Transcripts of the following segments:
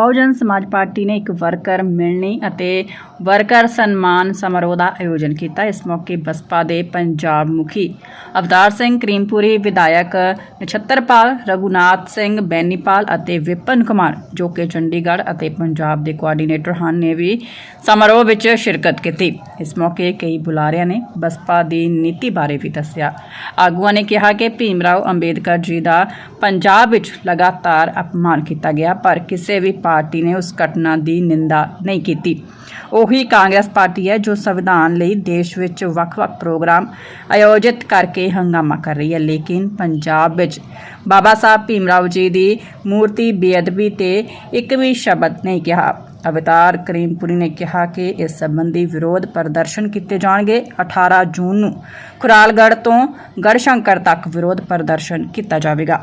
ਬਹੁਜਨ ਸਮਾਜ ਪਾਰਟੀ ਨੇ ਇੱਕ ਵਰਕਰ ਮਿਲਣੀ ਅਤੇ ਵਰਕਰ ਸਨਮਾਨ ਸਮਾਰੋਹ ਦਾ ਆਯੋਜਨ ਕੀਤਾ। ਇਸ ਮੌਕੇ ਬਸਪਾ ਦੇ ਪੰਜਾਬ ਮੁਖੀ ਅਵਤਾਰ ਸਿੰਘ ਕਰੀਮਪੁਰੀ, ਵਿਧਾਇਕ ਨਛੱਤਰਪਾਲ ਰਘੁਨਾਥ ਸਿੰਘ ਬੈਨੀਪਾਲ ਅਤੇ ਵਿਪਨ ਕੁਮਾਰ, ਜੋ ਕਿ ਚੰਡੀਗੜ੍ਹ ਅਤੇ ਪੰਜਾਬ ਦੇ ਕੋਆਰਡੀਨੇਟਰ ਹਨ, ਨੇ ਵੀ ਸਮਾਰੋਹ ਵਿੱਚ ਸ਼ਿਰਕਤ ਕੀਤੀ। ਇਸ ਮੌਕੇ ਕਈ ਬੁਲਾਰਿਆਂ ਨੇ ਬਸਪਾ ਦੀ ਨੀਤੀ ਬਾਰੇ ਵੀ ਦੱਸਿਆ। ਆਗੂਆਂ ਨੇ ਕਿਹਾ ਕਿ ਭੀਮ ਰਾਓ ਅੰਬੇਦਕਰ ਜੀ ਦਾ ਪੰਜਾਬ ਵਿੱਚ ਲਗਾਤਾਰ ਅਪਮਾਨ ਕੀਤਾ ਗਿਆ, ਪਰ ਕਿਸੇ ਵੀ ਪਾਰਟੀ ਨੇ ਉਸ ਘਟਨਾ ਦੀ ਨਿੰਦਾ ਨਹੀਂ ਕੀਤੀ। ਉਹੀ ਕਾਂਗਰਸ ਪਾਰਟੀ ਹੈ ਜੋ ਸੰਵਿਧਾਨ ਲਈ ਦੇਸ਼ ਵਿੱਚ ਵੱਖ-ਵੱਖ ਪ੍ਰੋਗਰਾਮ ਆਯੋਜਿਤ ਕਰਕੇ ਹੰਗਾਮਾ ਕਰ ਰਹੀ ਹੈ। ਲੇਕਿਨ ਪੰਜਾਬ ਵਿੱਚ ਬਾਬਾ ਸਾਹਿਬ ਭੀਮ ਰਾਓ ਜੀ ਦੀ ਮੂਰਤੀ ਬੇਅਦਬੀ ਤੇ ਇੱਕ ਵੀ ਸ਼ਬਦ ਨਹੀਂ ਕਿਹਾ। ਅਵਤਾਰ ਕਰੀਮਪੁਰੀ ਨੇ ਕਿਹਾ ਕਿ ਇਸ ਸੰਬੰਧੀ ਵਿਰੋਧ ਪ੍ਰਦਰਸ਼ਨ ਕੀਤੇ ਜਾਣਗੇ। 18 ਜੂਨ ਨੂੰ ਖੁਰਾਲਗੜ੍ਹ ਤੋਂ ਗੜਸ਼ੰਕਰ ਤੱਕ ਵਿਰੋਧ ਪ੍ਰਦਰਸ਼ਨ ਕੀਤਾ ਜਾਵੇਗਾ।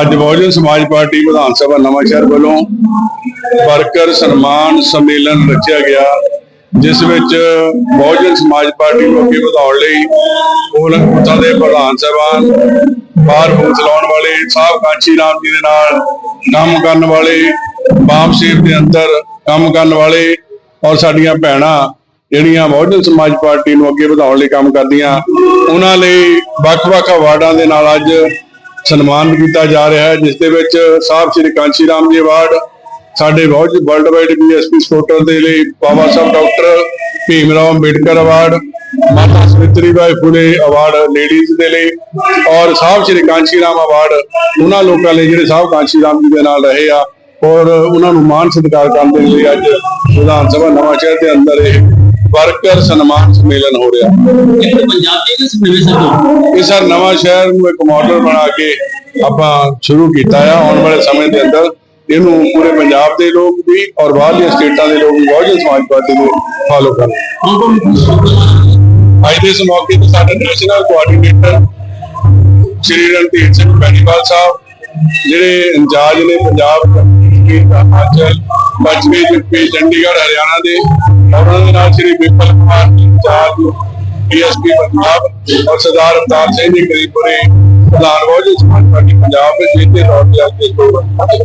ਅੱਜ ਬਹੁਜਨ ਸਮਾਜ ਪਾਰਟੀ ਵਿਧਾਨ ਸਭਾ ਨਵਾਂਸ਼ਹਿਰ ਵੱਲੋਂ ਵਰਕਰ ਸਨਮਾਨ ਸੰਮੇਲਨ ਰਚਿਆ ਗਿਆ, ਜਿਸ ਵਿੱਚ ਬਹੁਜਨ ਸਮਾਜ ਪਾਰਟੀ ਨੂੰ ਅੱਗੇ ਵਧਾਉਣ ਲਈ ਪੋਲੰਗ ਦੇ ਪ੍ਰਧਾਨ ਸਾਹਿਬਾਨ, ਬਾਹਰ ਬੂਥ ਲਾਉਣ ਵਾਲੇ ਸਾਹਿਬ ਕਾਂਚੀ ਰਾਮ ਜੀ ਦੇ ਨਾਲ, ਕੰਮ ਕਰਨ ਵਾਲੇ ਬਾਮ ਸੇਵ ਦੇ ਅੰਦਰ ਕੰਮ ਕਰਨ ਵਾਲੇ ਔਰ ਸਾਡੀਆਂ ਭੈਣਾਂ ਜਿਹੜੀਆਂ ਬਹੁਜਨ ਸਮਾਜ ਪਾਰਟੀ ਨੂੰ ਅੱਗੇ ਵਧਾਉਣ ਲਈ ਕੰਮ ਕਰਦੀਆਂ, ਉਹਨਾਂ ਲਈ ਵੱਖ-ਵੱਖ ਅਵਾਰਡਾਂ ਦੇ ਨਾਲ ਅੱਜ ਸਨਮਾਨ ਕੀਤਾ ਜਾ ਰਿਹਾ ਹੈ, ਜਿਸ ਦੇ ਵਿੱਚ ਸਾਹਿਬ ਸ੍ਰੀ ਕਾਂਚੀ ਰਾਮ ਜੀ ਅਵਾਰਡ ਸਾਡੇ ਬਹੁਤ ਵਰਲਡ ਵਾਈਡ ਬੀਐਸਪੀ ਸਪੋਰਟਰ ਦੇ ਲਈ ਬਾਬਾ ਸਾਹਿਬ ਡਾਕਟਰ ਭੀਮ ਰਾਓ ਅੰਬੇਡਕਰ ਅਵਾਰਡ, ਮਾਤਾ ਸਵਿਤਰੀ ਬਾਈ ਫੁਲੇ ਅਵਾਰਡ ਲੇਡੀਜ਼ ਦੇ ਲਈ ਔਰ ਸਾਹਿਬ ਸ੍ਰੀ ਕਾਂਚੀ ਰਾਮ ਅਵਾਰਡ, ਉਹਨਾਂ ਲੋਕਾਂ ਲਈ ਜਿਹੜੇ ਸਾਹਿਬ ਕਾਂਚੀ ਰਾਮ ਜੀ ਦੇ ਨਾਲ ਰਹੇ ਆ ਔਰ ਉਹਨਾਂ ਨੂੰ ਮਾਨ ਸਤਿਕਾਰ ਕਰਨ ਦੇ ਲਈ ਅੱਜ ਵਿਧਾਨ ਸਭਾ ਨਵਾਂ ਸ਼ਹਿਰ ਦੇ ਅੰਦਰ ਇਹ ਵਰਕਰ ਸਨਮਾਨ ਸੰਮੇਲਨ ਹੋ ਰਿਹਾ। ਇਹ ਪੰਜਾਬ ਦੇ ਕਿਸ ਸਰ ਇਹ ਸਰ ਨਵਾਂ ਸ਼ਹਿਰ ਨੂੰ ਇੱਕ ਮਾਡਲ ਬਣਾ ਕੇ ਆਪਾਂ ਸ਼ੁਰੂ ਕੀਤਾ ਆ ਆਉਣ ਵਾਲੇ ਸਮੇਂ ਦੇ ਅੰਦਰ। ਇਹਨੂੰ ਪੂਰੇ ਪੰਜਾਬ ਦੇ ਲੋਕ ਵੀ ਔਰ ਬਾਹਰਲੀਆਂ ਸਟੇਟਾਂ ਦੇ ਲੋਕ ਵੀ ਬਹੁਜਨ ਸਮਾਜ ਪਾਰਟੀ ਨੂੰ ਫਾਲੋ ਕਰਨ ਅੱਜ ਦੇ ਇਸ ਮੌਕੇ ਤੇ ਸਾਡੇ ਨੈਸ਼ਨਲ ਕੋਆਰਡੀਨੇਟਰ ਸ਼੍ਰੀ ਰਣਧੀਰ ਸਿੰਘ ਬੈਣੀਵਾਲ ਸਾਹਿਬ ਜਿਹੜੇ ਇੰਚਾਰਜ ਨੇ ਪੰਜਾਬ ਹਿਮਾਚਲ ਪੱਛਮੀ ਯੂਪੀ ਚੰਡੀਗੜ੍ਹ ਹਰਿਆਣਾ ਦੇ ਉਹਨਾਂ ਦੇ ਨਾਲ Shri Vipal Kumar in charge DSP Punjab ਔਰ ਸਰਦਾਰ ਅਵਤਾਰ ਸਿੰਘ ਜੀ ਕਰੀਪੁਰੇ ਪ੍ਰਧਾਨ ਬਹੁਜਨ ਸਮਾਜ ਪਾਰਟੀ ਪੰਜਾਬ ਵਿੱਚ ਜਿੱਤੇ ਤੌਰ ਤੇ ਅੱਜ ਦੇ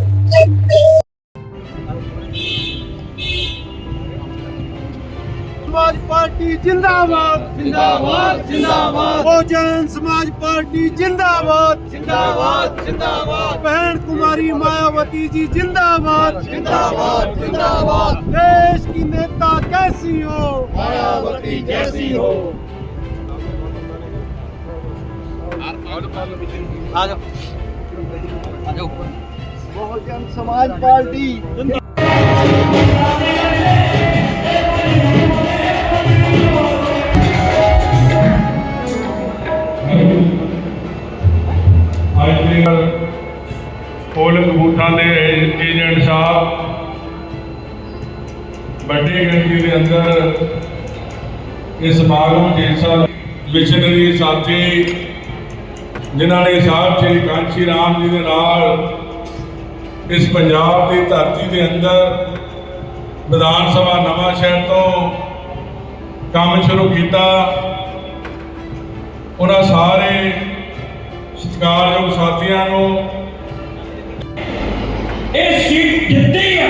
समाज पार्टी जिंदाबाद। जिंदाबाद जिंदाबाद। बहुजन समाज पार्टी जिंदाबाद। जिंदाबाद जिंदाबाद। बहन कुमारी मायावती जी जिंदाबाद। जिंदाबाद जिंदाबाद। देश की नेता कैसी हो? मायावती कैसी हो। आ जाओ। आ जाओ। ਬਹੁਜਨ ਸਮਾਜ ਪਾਰਟੀ ਕੋਲਕ ਬੂਟਾਂ ਦੇ ਏਜੰਟ ਸਾਹਿਬ ਵੱਡੇ ਗਿਣਤੀ ਦੇ ਅੰਦਰ ਇਸ ਸਮਾਗਮ ਮਿਸ਼ਨਰੀ ਸਾਥੀ, ਜਿਨ੍ਹਾਂ ਨੇ ਸਾਹਿਬ ਸ੍ਰੀ ਕਾਂਸ਼ੀ ਰਾਮ ਜੀ ਦੇ ਨਾਲ ਇਸ ਪੰਜਾਬ ਦੀ ਧਰਤੀ ਦੇ ਅੰਦਰ ਵਿਧਾਨ ਸਭਾ ਨਵਾਂ ਸ਼ਹਿਰ ਤੋਂ ਕੰਮ ਸ਼ੁਰੂ ਕੀਤਾ। ਉਹਨਾਂ ਸਾਰੇ ਸਤਿਕਾਰਯੋਗ ਸਾਥੀਆਂ ਨੂੰ ਇਹ ਸੀਟ ਜਿੱਤੀ ਆ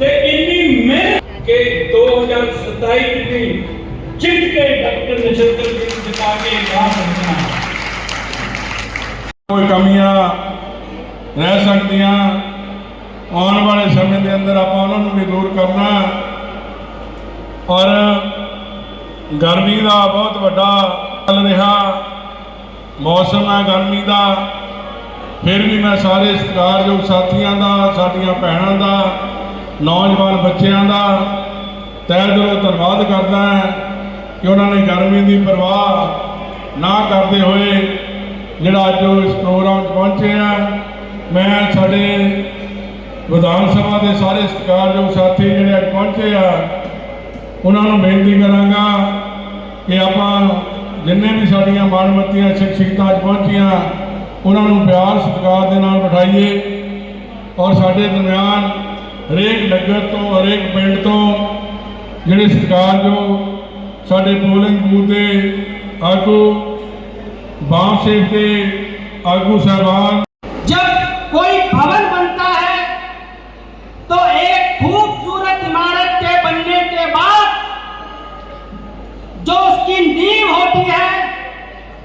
ਤੇ ਇੰਨੀ ਮਿਹਨਤ ਕਿ 2027 ਦੀ ਜਿੱਤ ਕੇ ਡਾਕਟਰ ਨਛੱਤਰ ਜੀ ਜਿਤਾ ਕੇ ਬਾਹਰ ਕੱਢਣਾ। ਕੋਈ ਕਮੀਆਂ ਰਹਿ ਸਕਦੀਆਂ। ਆਉਣ ਵਾਲੇ ਸਮੇਂ ਦੇ ਅੰਦਰ ਆਪਾਂ ਉਹਨਾਂ ਨੂੰ ਵੀ ਦੂਰ ਕਰਨਾ ਔਰ ਗਰਮੀ ਦਾ ਬਹੁਤ ਵੱਡਾ ਚੱਲ ਰਿਹਾ। ਮੌਸਮ ਹੈ ਗਰਮੀ ਦਾ। ਫਿਰ ਵੀ ਮੈਂ ਸਾਰੇ ਸਤਿਕਾਰਯੋਗ ਸਾਥੀਆਂ ਦਾ, ਸਾਡੀਆਂ ਭੈਣਾਂ ਦਾ, ਨੌਜਵਾਨ ਬੱਚਿਆਂ ਦਾ ਤਹਿ ਦਿਲੋਂ ਧੰਨਵਾਦ ਕਰਦਾ ਹਾਂ ਕਿ ਉਹਨਾਂ ਨੇ ਗਰਮੀ ਦੀ ਪਰਵਾਹ ਨਾ ਕਰਦੇ ਹੋਏ ਜਿਹੜਾ ਅੱਜ ਉਹ ਇਸ ਪ੍ਰੋਗਰਾਮ 'ਚ ਪਹੁੰਚੇ ਆ। ਮੈਂ ਸਾਡੇ ਵਿਧਾਨ ਸਭਾ ਦੇ ਸਾਰੇ ਸਤਿਕਾਰਯੋਗ ਸਾਥੀ ਜਿਹੜੇ ਅੱਜ ਪਹੁੰਚੇ ਆ, ਉਹਨਾਂ ਨੂੰ ਬੇਨਤੀ ਕਰਾਂਗਾ ਕਿ ਆਪਾਂ ਜਿੰਨੇ ਵੀ ਸਾਡੀਆਂ ਮਾਣਮੱਤੀਆਂ ਸ਼ਖਸੀਅਤਾਂ ਅੱਜ ਪਹੁੰਚੀਆਂ, ਉਹਨਾਂ ਨੂੰ ਪਿਆਰ ਸਤਿਕਾਰ ਦੇ ਨਾਲ ਬਿਠਾਈਏ ਔਰ ਸਾਡੇ ਦਰਮਿਆਨ ਹਰੇਕ ਨਗਰ ਤੋਂ, ਹਰੇਕ ਪਿੰਡ ਤੋਂ ਜਿਹੜੇ ਸਤਿਕਾਰਯੋਗ ਸਾਡੇ ਪੋਲਿੰਗ ਬੂਥ ਦੇ ਆਗੂ ਬਾਮ ਸੇਵ ਦੇ ਆਗੂ ਸਾਹਿਬਾਨ जब होती है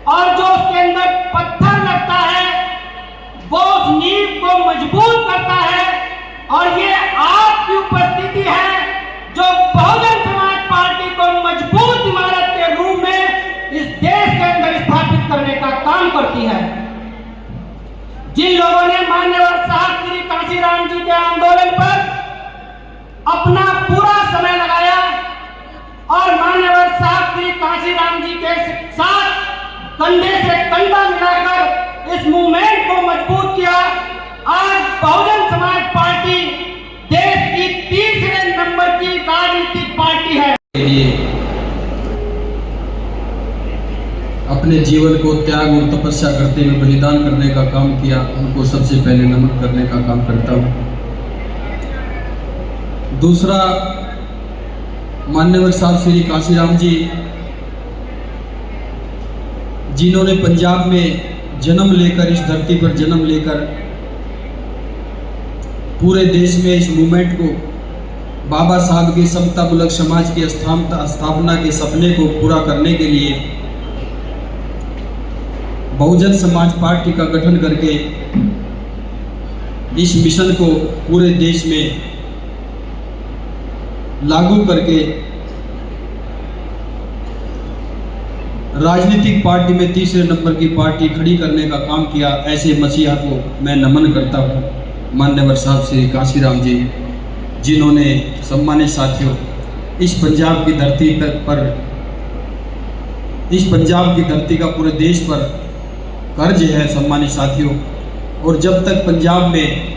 और जो उसके अंदर पत्थर लगता है, वो उस नींव को मज़बूत करता है। और ये आपकी उपस्थिति है जो बहुजन समाज पार्टी को मज़बूत इमारत के रूप में इस देश के अंदर स्थापित करने का काम करती है। जिन लोगों ने मान्यवर साहब श्री काशीराम जी के आंदोलन पर अपना पूरा समय लगाया कंधे से कंधा मिलाकर इस मूवमेंट को मज़बूत किया। आज बहुजन समाज पार्टी देश की तीसरे नंबर की राजनीतिक पार्टी है। अपने जीवन को त्याग और तपस्या करते हुए बलिदान करने का काम किया, उनको सबसे पहले नमन करने का काम करता हूँ। दूसरा, मान्यवर साहब श्री काशीराम जी जिन्होंने पंजाब में जन्म लेकर, इस धरती पर जन्म लेकर पूरे देश में इस मूवमेंट को, बाबा साहब के समता समतामूलक समाज की स्थापना के सपने को पूरा करने के लिए बहुजन समाज पार्टी का गठन करके इस मिशन को पूरे देश में लागू करके राजनीतिक पार्टी में तीसरे नंबर की पार्टी खड़ी करने का काम किया ऐसे मसीहा को मैं नमन करता हूँ। मान्यवर साहब श्री काशीराम जी जिन्होंने सम्मानित साथियों इस पंजाब की धरती पर, पर इस पंजाब की धरती का पूरे देश पर कर्ज है सम्मानित साथियों। और जब तक पंजाब में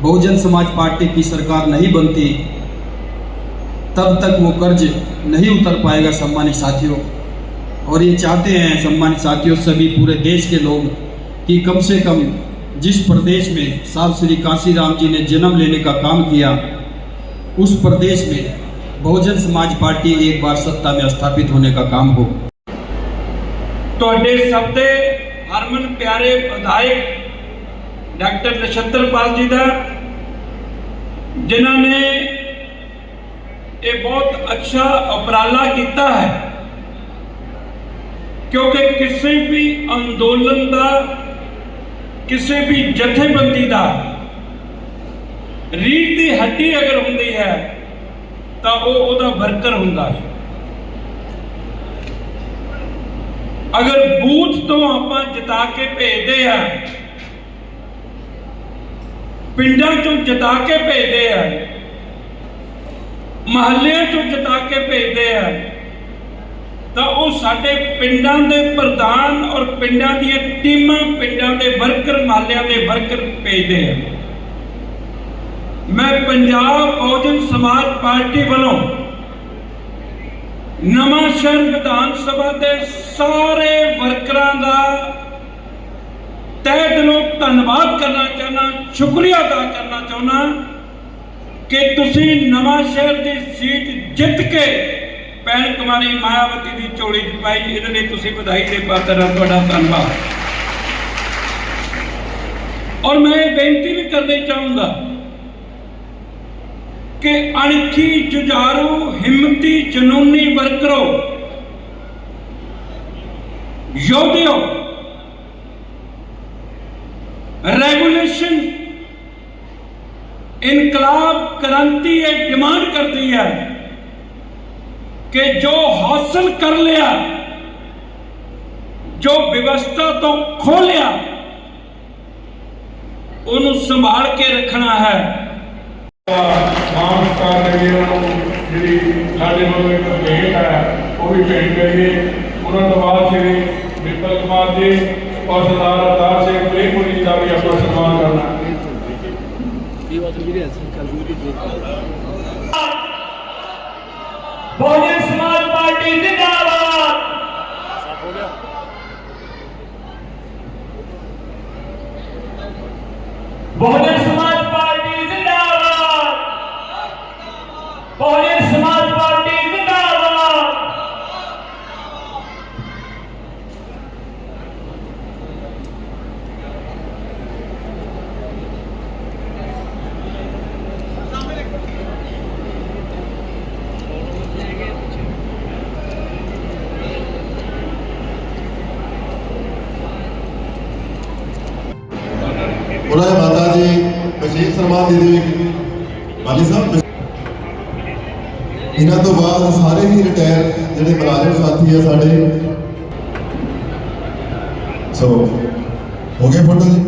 बहुजन समाज पार्टी की सरकार नहीं बनती तब तक वो कर्ज नहीं उतर पाएगा सम्मानित साथियों। और ये चाहते हैं सम्मानित साथियों सभी पूरे देश के लोग कि कम से कम जिस प्रदेश में साहब श्री काशीराम जी ने जन्म लेने का काम किया उस प्रदेश में बहुजन समाज पार्टी एक बार सत्ता में स्थापित होने का काम हो ਤੁਹਾਡੇ ਸਭ ਦੇ ਹਰਮਨ ਪਿਆਰੇ ਵਿਧਾਇਕ ਡਾਕਟਰ ਨਛੱਤਰਪਾਲ ਜੀ ਦਾ ਜਿਨ੍ਹਾਂ ਨੇ ਇਹ ਬਹੁਤ ਅੱਛਾ ਉਪਰਾਲਾ ਕੀਤਾ ਹੈ ਕਿਉਂਕਿ ਕਿਸੇ ਵੀ ਅੰਦੋਲਨ ਦਾ, ਕਿਸੇ ਵੀ ਜਥੇਬੰਦੀ ਦਾ ਰੀੜ ਦੀ ਹੱਡੀ ਅਗਰ ਹੁੰਦੀ ਹੈ, ਤਾਂ ਉਹ ਉਹਦਾ ਵਰਕਰ ਹੁੰਦਾ ਹੈ। ਅਗਰ ਬੂਥ ਤੋਂ ਆਪਾਂ ਜਿਤਾ ਕੇ ਭੇਜਦੇ ਆ ਪਿੰਡਾਂ ਚੋਂ ਜਿਤਾ ਕੇ ਭੇਜਦੇ ਆ ਮਹੱਲਿਆਂ ਚੋਂ ਜਿਤਾ ਕੇ ਭੇਜਦੇ ਆ ਤਾਂ ਉਹ ਸਾਡੇ ਪਿੰਡਾਂ ਦੇ ਪ੍ਰਧਾਨ ਔਰ ਪਿੰਡਾਂ ਦੀਆਂ ਟੀਮਾਂ ਪਿੰਡਾਂ ਦੇ ਵਰਕਰ ਮਹੱਲਿਆਂ ਦੇ ਵਰਕਰ ਭੇਜਦੇ ਆ। ਮੈਂ ਪੰਜਾਬ ਬਹੁਜਨ ਸਮਾਜ ਪਾਰਟੀ ਵੱਲੋਂ ਨਵਾਂ ਸ਼ਹਿਰ ਵਿਧਾਨ ਸਭਾ ਦੇ ਸਾਰੇ ਵਰਕਰਾਂ ਦਾ ਤਹਿ ਦਿਲੋਂ ਧੰਨਵਾਦ ਕਰਨਾ ਚਾਹਨਾ ਸ਼ੁਕਰੀਆ ਅਦਾ ਕਰਨਾ ਚਾਹੁੰਦਾ ਕਿ ਤੁਸੀਂ ਨਵਾਂ ਸ਼ਹਿਰ ਦੀ ਸੀਟ ਜਿੱਤ ਕੇ ਭੈਣ ਕੁਮਾਰੀ ਮਾਇਆਵਤੀ ਦੀ ਝੋਲੀ 'ਚ ਪਾਈ, ਇਹਦੇ ਲਈ ਤੁਸੀਂ ਵਧਾਈ ਦੇ ਪਾਤਰ ਹਾਂ ਤੁਹਾਡਾ ਧੰਨਵਾਦ। ਔਰ ਮੈਂ ਇਹ ਬੇਨਤੀ ਵੀ ਕਰਨੀ ਚਾਹੂੰਗਾ ਕਿ ਅਣਖੀ ਜੁਝਾਰੂ, ਹਿੰਮਤੀ ਜਨੂਨੀ ਵਰਕਰੋ, ਯੋਧਿਓ, ਰੈਗੂਲੇਸ਼ਨ ਇਨਕਲਾਬ ਕ੍ਰਾਂਤੀ ਇਹ ਡਿਮਾਂਡ ਕਰਦੀ ਹੈ ਕਿ ਜੋ ਹਾਸਲ ਕਰ ਲਿਆ ਜੋ ਵਿਵਸਥਾ ਤੋਂ ਖੋ ਲਿਆ ਉਹਨੂੰ ਸੰਭਾਲ ਕੇ ਰੱਖਣਾ ਹੈ। ਮਾਨ ਕਰ ਲਈ ਉਹਨੂੰ ਜਿਹੜੀ ਸਾਡੇ ਵੱਲੋਂ ਇੱਕ ਭੇਟ ਹੈ ਉਹ ਵੀ ਭੇਟ ਕਰੀਏ। ਉਹਨਾਂ ਤੋਂ ਬਾਅਦ ਸ਼੍ਰੀ ਵਿਪਲ ਕੁਮਾਰ ਜੀ ਔਰ ਸਰਦਾਰ ਅਵਤਾਰ ਸਿੰਘ ਪ੍ਰੇਮਪੁਰੀ ਜੀ ਦਾ ਵੀ ਆਪਾਂ ਸਨਮਾਨ ਕਰਨਾ ਇਹ ਵਾਰ? ਜਿਹੜੇ ਅਸੀਂ ਕੱਲ ਵੀ ਦੇ ਬੋਲੇ ਕਮੇਟੀ ਜ਼ਿੰਦਾਬਾਦ। ਸਾਫ਼ ਹੋ ਗਿਆ ਬਹੁਤ ਉਹਨਾਂ ਦੇ ਮਾਤਾ ਜੀ ਵਿਸ਼ੇਸ਼ ਸਨਮਾਨ ਦੇ ਦੇਵੇ ਮਾਲੀ ਸਾਹਿਬ ਇਹਨਾਂ ਤੋਂ ਬਾਅਦ ਸਾਰੇ ਹੀ ਰਿਟਾਇਰ ਜਿਹੜੇ ਮੁਲਾਜ਼ਮ ਸਾਥੀ ਆ ਸਾਡੇ। ਸੋ ਹੋ ਗਏ ਫੋਟੋ ਜੀ?